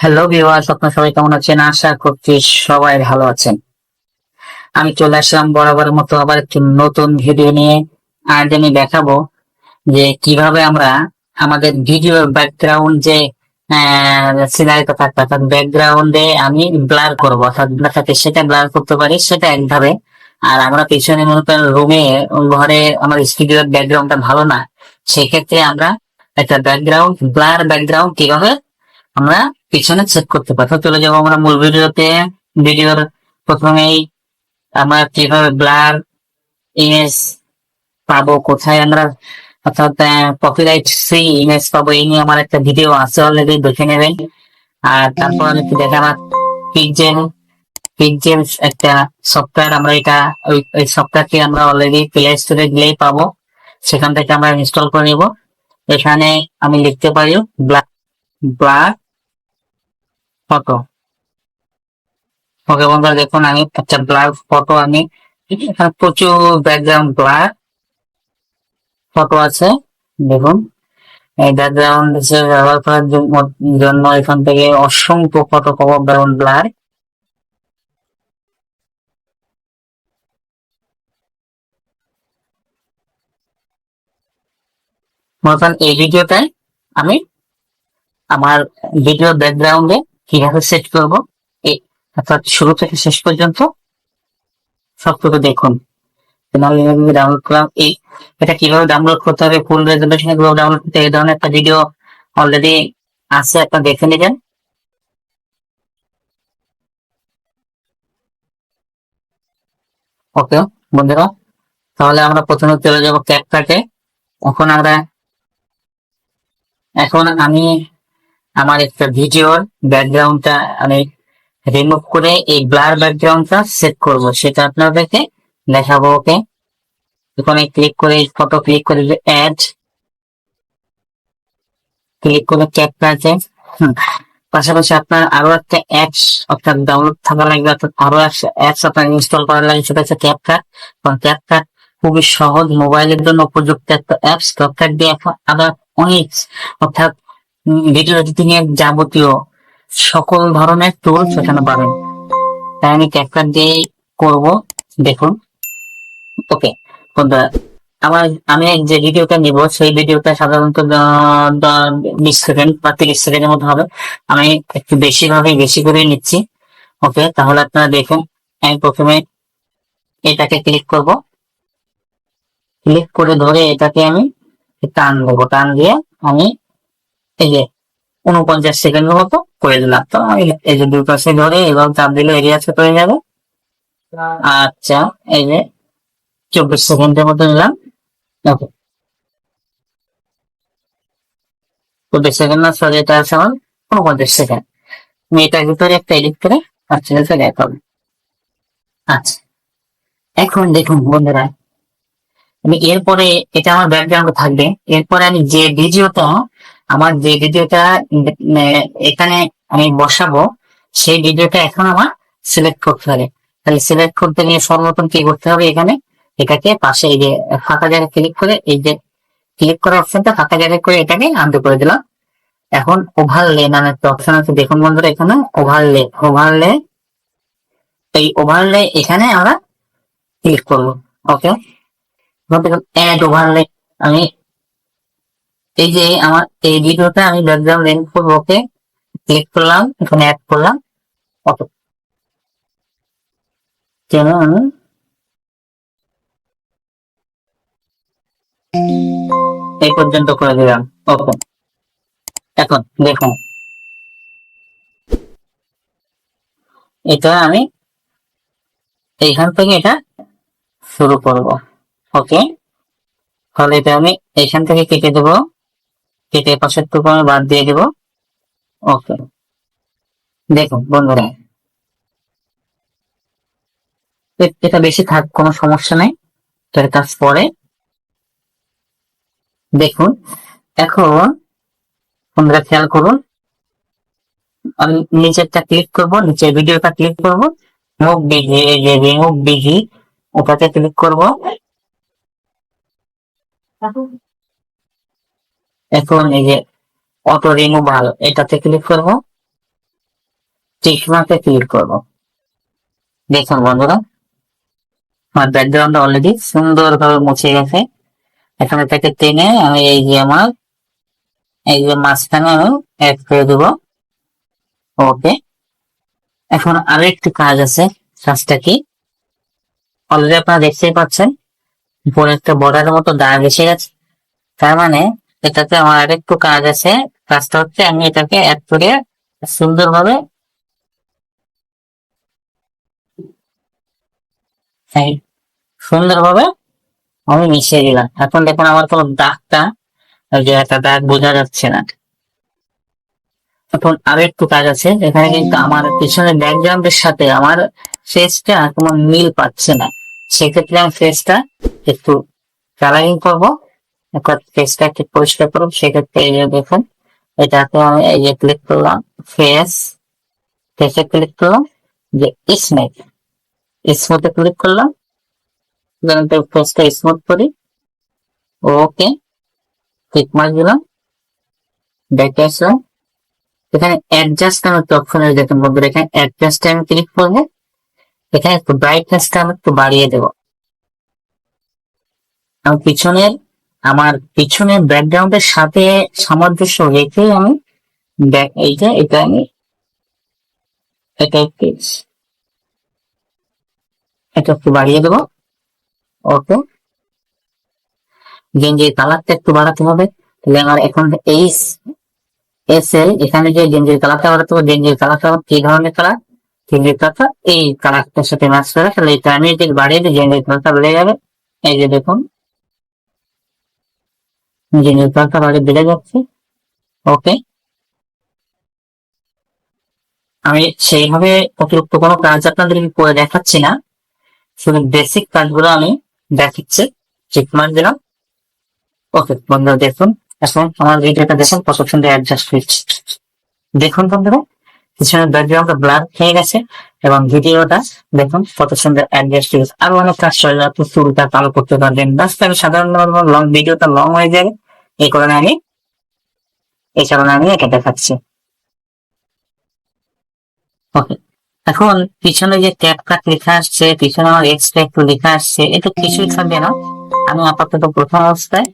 Hello viewers আপনারা সবাই কেমন আছেন? আশা করছি সবাই ভালো আছেন। আমি চলে আসলাম বরাবরের মতো আবার একটি নতুন ভিডিও নিয়ে। আজ আমি দেখাবো যে কীভাবে আমরা আমাদের ভিডিও ব্যাকগ্রাউন্ড যে সিনারিটা থাকবে, অর্থাৎ ব্যাকগ্রাউন্ডে আমি ব্লার করব, অর্থাৎ দেখাতে সেটা ব্লার করতে পারি, সেটা একভাবে। আর আমরা পিছনে মনে করেন রুমে ঘরে আমার স্টুডিওর ব্যাকগ্রাউন্ডটা ভালো না, সেক্ষেত্রে আমরা একটা ব্যাকগ্রাউন্ড ব্লার ব্যাকগ্রাউন্ড কীভাবে আমরা পিছনে চেক করতে পারি। চলে যাব আমরা মূল ভিডিওতে। ভিডিওর প্রথমেই আমরা কীভাবে ব্লার ইমেজ পাবো, কোথায় আমরা অর্থাৎ কপিরাইট ফ্রি ইমেজ পাবো, এই নিয়ে আমার একটা ভিডিও আছে অলরেডি দেখে নেবেন। আর তারপর আমি একটু দেখাবার পিকজেল পিকজেল একটা সফটওয়্যার আমরা এটা, ওই ওই সফটওয়্যারটি আমরা অলরেডি প্লে স্টোরে গেলেই পাবো। সেখান থেকে আমরা ইনস্টল করে নিব। এখানে আমি লিখতে পারি ব্লার ব্লার ফটো ওকে বন্ধুরা, দেখুন, আমি একটা ব্লার ফটো আমি প্রচুর ব্যাকগ্রাউন্ড ব্লার ফটো আছে, দেখুন। এই ব্যাকগ্রাউন্ড হিসেবে ব্যবহার করার জন্য এখান থেকে অসংখ্য ফটো পাবো ব্যাকগ্রাউন্ড ব্লার এই ভিডিওটায় আমি আমার ভিডিও ব্যাকগ্রাউন্ডে কীভাবে সেট করব? অর্থাৎ শুরু থেকে শেষ পর্যন্ত সবটুকু দেখুন। ডাউনলোড করলাম। এই এটা কীভাবে ডাউনলোড করতে হবে? ফুল রেজলিউশন কীভাবে ডাউনলোড করতে এই ধরনের একটা ভিডিও অলরেডি আছে, আপনারা দেখে নিবেন। ওকে বন্ধুরা, তাহলে আমরা প্রথমে চলে যাব ক্যাপকাটে এখন আমরা এখন আমি আমার একটা ভিডিওর ব্যাকগ্রাউন্ডটা আমি রিমুভ করে এই ব্লার ব্যাকগ্রাউন্ডটা সেট করব। সেটা আপনাদেরকে দেখাবো ওকে এখানে ক্লিক করে ফটো ক্লিক করে অ্যাড ক্লিক করে ক্যাপকাটে পাশাপাশি আপনার আরও একটা অ্যাপস অর্থাৎ ডাউনলোড থাকা লাগবে, অর্থাৎ আরও অ্যাপস আপনার ইনস্টল করা লাগবে, সেটা হচ্ছে ক্যাপকাট কারণ ক্যাপকাট খুবই সহজ মোবাইলের জন্য উপযুক্ত একটা অ্যাপস ক্যাপকাট দিয়ে এখন আবার অনেক, অর্থাৎ ভিডিও এডিটিং এর যাবতীয় সকল ধরনের টুল সেখানে পাবেন। তাই আমি ক্যাপকাট দিয়ে করব, দেখুন। ওকে আমার, আমি যে ভিডিওটা নিব, সেই ভিডিওটা সাধারণত বিশ সেকেন্ড বা তিরিশ সেকেন্ডের মধ্যে হবে। আমি একটু বেশি ভাবে বেশি করে নিচ্ছি। ওকে তাহলে আপনারা দেখুন, আমি প্রথমে এটাকে ক্লিক করব। ক্লিক করে ধরে এটাকে আমি টান দেবো, টান দিয়ে আমি এই যে উনপঞ্চাশ সেকেন্ডের মতো করে দিলাম। তো এই যে দুই ধরে এবার চাপ দিলে এরিয়া ছোট হয়ে যাবে। আচ্ছা এই যে চব্বিশ সেকেন্ডের মতো নিলাম। ওকে চব্বিশ সেকেন্ড না, সরি, এটা আছে আমার উনপঞ্চাশ সেকেন্ড। আমি এটার ভিতরে একটা এডিট করে আচ্ছা এটা দেখাবো আচ্ছা। এখন দেখুন বন্ধুরা, আমি এরপরে এটা আমার ব্যাকগ্রাউন্ডে থাকবে। এরপরে আমি যে ভিডিওটা আমার যে ভিডিওটা উম, এখানে আমি বসাবো সেই ভিডিওটা এখন আমার সিলেক্ট করতে হবে। তাহলে সিলেক্ট করতে গিয়ে সর্বপ্রথম কি করতে হবে এখানে? এটাকে পাশে এই যে ফাঁকা জায়গায় ক্লিক করে এই যে ক্লিক করার অপশনটা ফাঁকা জায়গায় করে এটাকে আনতে করে দিলাম। এখন ওভারলে নামে একটা অপশন আছে দেখুন বন্ধুরা এখানে ওভারলে ওভারলে এই ওভারলে এখানে আমরা ক্লিক করব ওকে অ্যাড ওভারলে আমি এই যে আমার, এই ভিডিওটা আমি ব্যাকগ্রাউন্ড রেন্ট করব, ওকে? ক্লিক করলাম, এখানে অ্যাড করলাম অটো কেন আমি? এই পর্যন্ত করে দিলাম, ওকে। এখন দেখুন। এটা আমি এইখান থেকে এটা শুরু করব, ওকে? তাহলে এটা আমি এইখান থেকে কেটে দেবো। কেটে পাশের টুকু আমি বাদ দিয়ে দেবো। ওকে। দেখুন, বন্ধুরা। এটা বেশি থাক, কোনো সমস্যা নেই। তো এর কাজ পরে দেখুন, এখন বন্ধুরা খেয়াল করুন। আমি নিচেরটা ক্লিক করব, নিচের ভিডিওটা ক্লিক করব। মুভ বিজি এই যে রিমুভ বিজি ওটাতে ক্লিক করব। এখন এই যে অটো রিমুভাল এটাতে ক্লিক করব। টিক ক্লিক করব। দেখুন বন্ধুরা, আমার ব্যাকগ্রাউন্ড অলরেডি সুন্দরভাবে মুছে গেছে। এখন এটাকে টেনে আমি এই যে আমার, এই যে মাঝখানে আমি অ্যাড করে দেবো। ওকে এখন আরও একটু কাজ আছে, কাজটা কি? অলরেডি আপনারা দেখতেই পাচ্ছেন, উপরে একটা বর্ডারের মতো দাগ এসে গেছে। তার মানে এটাতে আমার আরেকটু কাজ আছে। কাজটা হচ্ছে আমি এটাকে অ্যাড করে সুন্দরভাবে সুন্দরভাবে আমি মিশিয়ে দিলাম। এখন দেখুন আমার কোনো দাগটা ওই যে একটা দাগ বোঝা যাচ্ছে না। এখন আরও একটু কাজ আছে এখানে কিন্তু আমার পিছনের ব্যাকগ্রাউন্ডের সাথে আমার ফেসটা কোনো মিল পাচ্ছে না। সেক্ষেত্রে আমি ফেসটা একটু কালারিং করব। একবার ফেসটা একটু পরিষ্কার করব সেক্ষেত্রে এই যে দেখুন, এটাকে আমি এই যে ক্লিক করলাম ফেস ফেসে ক্লিক করলাম, যে স্মেক স্মুথে ক্লিক করলাম ফেসটা স্মুথ করি ওকে ক্লিক মার্ক দিলাম দেখে আসলাম, এখানে অ্যাডজাস্ট নামে একটা অপশন আছে, দেখুন বন্ধুরা, এখানে অ্যাডজাস্ট আমি ক্লিক করব, এখানে একটু ব্রাইটনেসটা আমি একটু বাড়িয়ে দেব আমি পিছনের আমার পিছনের ব্যাকগ্রাউন্ডের সাথে সামঞ্জস্য রেখে আমি এইটা এটা আমি এটা একটু একটু বাড়িয়ে দেবো। ওকে। গেঞ্জির কালারটা একটু বাড়াতে হবে, তাহলে আমার এখন এই এস এল এখানে যে গেঞ্জির কালারটা বাড়াতে হবে গেঞ্জির কালারটা কি ধরনের কালার? গেঞ্জির কালারটা, এই কালারটার সাথে ম্যাচ করে, তাহলে এটা আমি যদি বাড়িয়ে দিই গেঞ্জির কালারটা বেড়ে যাবে, এই যে দেখুন। গেঞ্জির কালারটা বাড়িয়ে বেড়ে যাচ্ছে। ওকে আমি সেইভাবে অতিরিক্ত কোনো কাজ আপনাদেরকে করে দেখাচ্ছি না। শুধু বেসিক কাজগুলো আমি দেখাচ্ছি। চেক মান দিলাম। ওকে বন্ধুরা দেখুন। এখন আমার ভিডিওটা দেখুন কত সুন্দর অ্যাডজাস্ট হয়েছে। দেখুন বন্ধুরা। পিছনের ব্যাকগ্রাউন্ডটা ব্লার হয়ে গেছে এবং ভিডিওটা দেখুন কত সুন্দর অ্যাডজাস্ট হয়েছে আরও অনেক কাজ চলে আপনি চুলটা কালো করতে পারবেন। রাস্তা আমি সাধারণ লং ভিডিওটা লং হয়ে যাবে এই কারণে আমি, এই কারণে আমি এটা দেখাচ্ছি। ওকে এখন পিছনে যে ট্যাপ লেখা আসছে, পিছনে আমার এক্সট্রা একটু লেখা আসছে এটা কিছুই থাকবে না। আমি আপাতত প্রথম অবস্থায়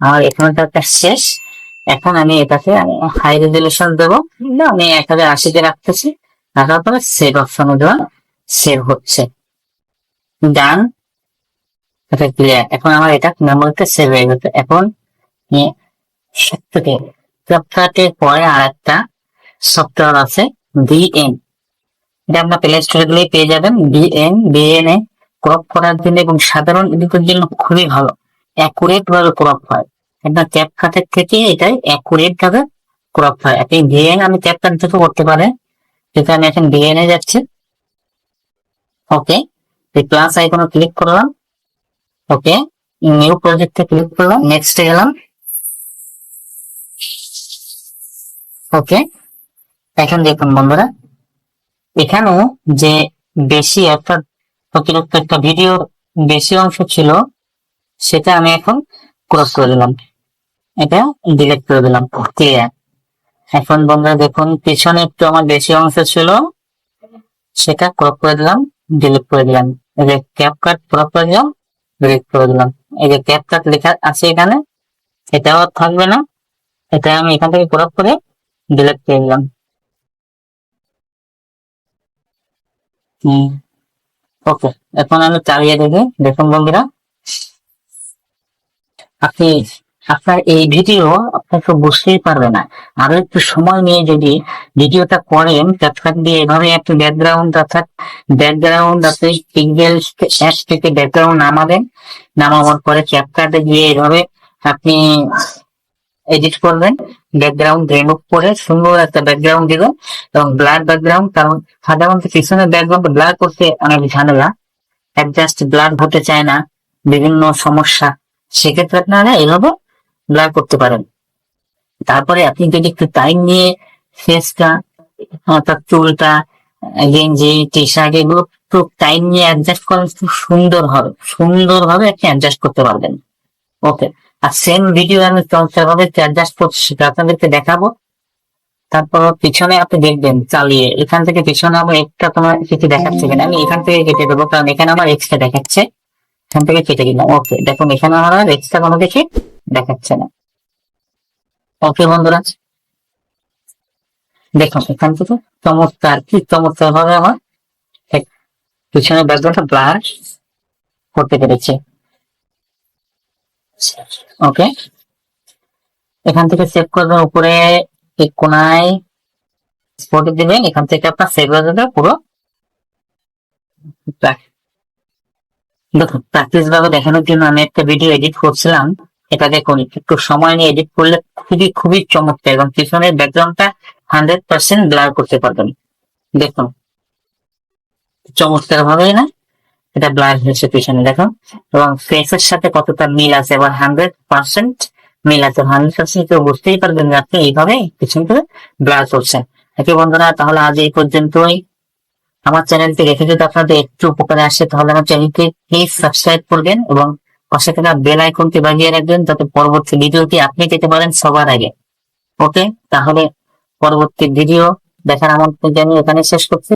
আমার এখানে একটা শেষ। এখন আমি এটাকে হাই রেজলিউশন দেবো। না, আমি এক হাজার আশিতে রাখতেছি। রাখার পরে সেভ অপশনে দেওয়া সেভ হচ্ছে। ডান এটা ক্লিয়ার এখন আমার এটা মেমোরিতে সেভ হয়ে গেছে। এখন সত্যি ক্যাপকাটের পরে আর একটা সফটওয়্যার আছে বিএন এটা আপনার প্লে স্টোরে গেলেই পেয়ে যাবেন। বিএন বিএন এ ক্রপ করার জন্য এবং সাধারণ এডিটের জন্য খুবই ভালো। অ্যাকুরেট ভাবে ক্রপ হয়। আপনার ক্যাপ কাটের থেকে এটাই অ্যাকুরেট ভাবে ক্রপ হয়। আপনি বিএন আমি ক্যাপ কাট থেকে করতে পারেন। যেটা আমি এখন বিএন এ যাচ্ছি। ওকে প্লাস আইকনে ক্লিক করলাম। ওকে নিউ প্রজেক্টে ক্লিক করলাম। নেক্সটে গেলাম। ওকে এখন দেখুন বন্ধুরা, এখানেও যে বেশি একটা অতিরিক্ত একটা ভিডিও বেশি অংশ ছিল, সেটা আমি এখন ক্রস করে দিলাম। এটা ডিলিট করে দিলাম ক্লিয়ার এখন বন্ধুরা দেখুন, পিছনে একটু আমার বেশি অংশ ছিল, সেটা ক্রপ করে দিলাম ডিলিট করে দিলাম। এই যে ক্যাপ কাট ক্রপ করে দিলাম ডিলিট করে দিলাম। এই যে ক্যাপ কাট লেখা আছে এখানে, এটাও থাকবে না, এটা আমি এখান থেকে ক্রপ করে ডিলিট করে দিলাম। ওকে এখন আমি চালিয়ে দেখি। দেখুন বন্ধুরা, আপনি আপনার এই ভিডিও আপনাকে বুঝতেই পারবে না। আরও একটু সময় নিয়ে যদি ভিডিওটা করেন ক্যাপকাট দিয়ে এভাবে একটু ব্যাকগ্রাউন্ড অর্থাৎ ব্যাকগ্রাউন্ড আপনি পিকজেল অ্যাপ থেকে ব্যাকগ্রাউন্ড নামাবেন। নামাবার পরে ক্যাপকাটে গিয়ে এভাবে আপনি এডিট করবেন। ব্যাকগ্রাউন্ড রিমুভ করে সুন্দর একটা ব্যাকগ্রাউন্ড দিবেন এবং ব্লার ব্যাকগ্রাউন্ড কারণ সাধারণত পিছনের ব্যাকগ্রাউন্ড ব্লার করতে অনেক ঝামেলা। অ্যাডজাস্ট ব্লার হতে চায় না। বিভিন্ন সমস্যা। সেক্ষেত্রে আপনারা এভাবে ব্লার করতে পারেন। তারপরে আপনি যদি একটু টাইম নিয়ে ফেসটা অর্থাৎ চুলটা গেঞ্জি টি শার্ট এগুলো একটু টাইম নিয়ে অ্যাডজাস্ট করেন খুব সুন্দর হবে। সুন্দর ভাবে আপনি অ্যাডজাস্ট করতে পারবেন। ওকে আর সেম ভিডিও আমি চমৎকার ভাবে অ্যাডজাস্ট করছি, সেটা আপনাদেরকে দেখাবো। তারপর পিছনে আপনি দেখবেন চালিয়ে, এখান থেকে পিছনে আমার একটা তোমার কিছু দেখাচ্ছে কিনা। আমি এখান থেকে কেটে দেবো, কারণ এখানে আমার এক্সট্রা দেখাচ্ছে। এখান থেকে কেটে দিলাম। ওকে দেখুন, এখানে আমার এক্সট্রা কোনো কিছু দেখাচ্ছে না। ওকে বন্ধুরা। দেখুন, এখান থেকে চমৎকার, কি চমৎকার ভাবে আমার পিছনের ব্যাকগ্রাউন্ডটা ব্লার করতে পেরেছি। ওকে এখান থেকে সেভ করবেন উপরে এক কোনায় স্পটে দিবেন। এখান থেকে আপনার সেভ হয়ে যাবে পুরো দেখুন প্র্যাকটিস ভাবে দেখানোর জন্য আমি একটা ভিডিও এডিট করছিলাম। এটা দেখুন একটু সময় নিয়ে এডিট করলে খুবই খুবই চমৎকার এবং পিছনের ব্যাকগ্রাউন্ডটা হান্ড্রেড পার্সেন্ট ব্লার করতে পারবেন। দেখুন চমৎকার ভাবে না? এটা ব্লার হয়েছে পিছনে, দেখুন। এবং ফেসের সাথে কতটা মিল আছে? এবার হান্ড্রেড পার্সেন্ট মিল আছে। হান্ড্রেড পার্সেন্ট কেউ বুঝতেই পারবেন যে আপনি এইভাবে পিছন থেকে ব্লার করছেন। ওকে বন্ধুরা, তাহলে আজ এই পর্যন্তই। আমার চ্যানেলটি রেখে যদি আপনাদের একটু উপকারে আসে, তাহলে আমার চ্যানেলটি প্লিজ সাবস্ক্রাইব করবেন এবং পাশে থাকা বেল আইকনটি বাজিয়ে রাখবেন যাতে পরবর্তী ভিডিওটি আপনি পেতে পারেন সবার আগে। ওকে, তাহলে পরবর্তী ভিডিও দেখার আমন্ত্রণ জানিয়ে এখানে শেষ করছি।